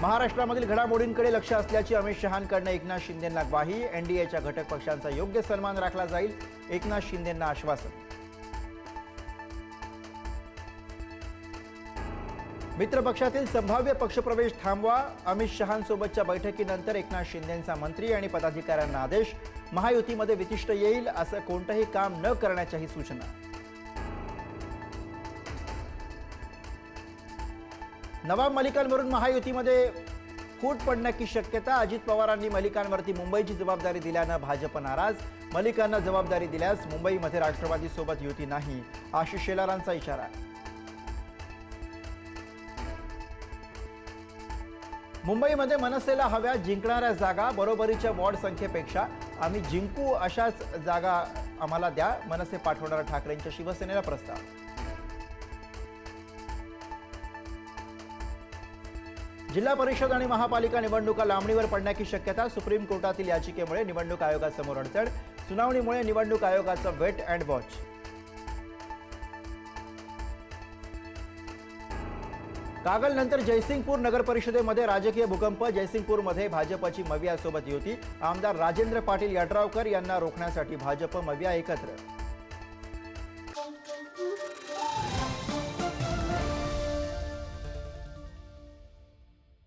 महाराष्ट्रामधील घडामोडींकडे लक्ष असल्याची अमित शहांकडनं एकनाथ शिंदेंना ग्वाही. एनडीएच्या घटक पक्षांचा योग्य सन्मान राखला जाईल एकनाथ शिंदेंना आश्वासन. मित्रपक्षातील संभाव्य पक्षप्रवेश थांबवा. अमित शहांसोबतच्या बैठकीनंतर एकनाथ शिंदेंचा मंत्री आणि पदाधिकाऱ्यांना आदेश. महायुतीमध्ये विशिष्ट येईल असं कोणतंही काम न करण्याच्याही सूचना. नवाब मलिकांवरून महायुतीमध्ये फूट पडण्याची शक्यता. अजित पवारांनी मलिकांवरती मुंबईची जबाबदारी दिल्यानं भाजप नाराज. मलिकांना जबाबदारी दिल्यास मुंबईमध्ये राष्ट्रवादी सोबत युती नाही आशिष शेलारांचा इशारा. मुंबईमध्ये मनसेला हव्या जिंकणाऱ्या जागा बरोबरीच्या वॉर्ड संख्येपेक्षा आम्ही जिंकू अशाच जागा आम्हाला द्या मनसे पाठवणारा ठाकरेंच्या शिवसेनेला प्रस्ताव. जिल्हा परिषद आणि महापालिका निवडणुका लांबणीवर पडण्याची शक्यता सुप्रीम कोर्टातील याचिकेमुळे निवडणूक आयोगासमोर अडचण. सुनावणीमुळे निवडणूक आयोगाचं वेट अँड वॉच. कागलनंतर जयसिंगपूर नगर परिषदेमध्ये राजकीय भूकंप. जयसिंगपूरमध्ये भाजपची मवियासोबत युती. आमदार राजेंद्र पाटील यड्रावकर यांना रोखण्यासाठी भाजप मविया एकत्र.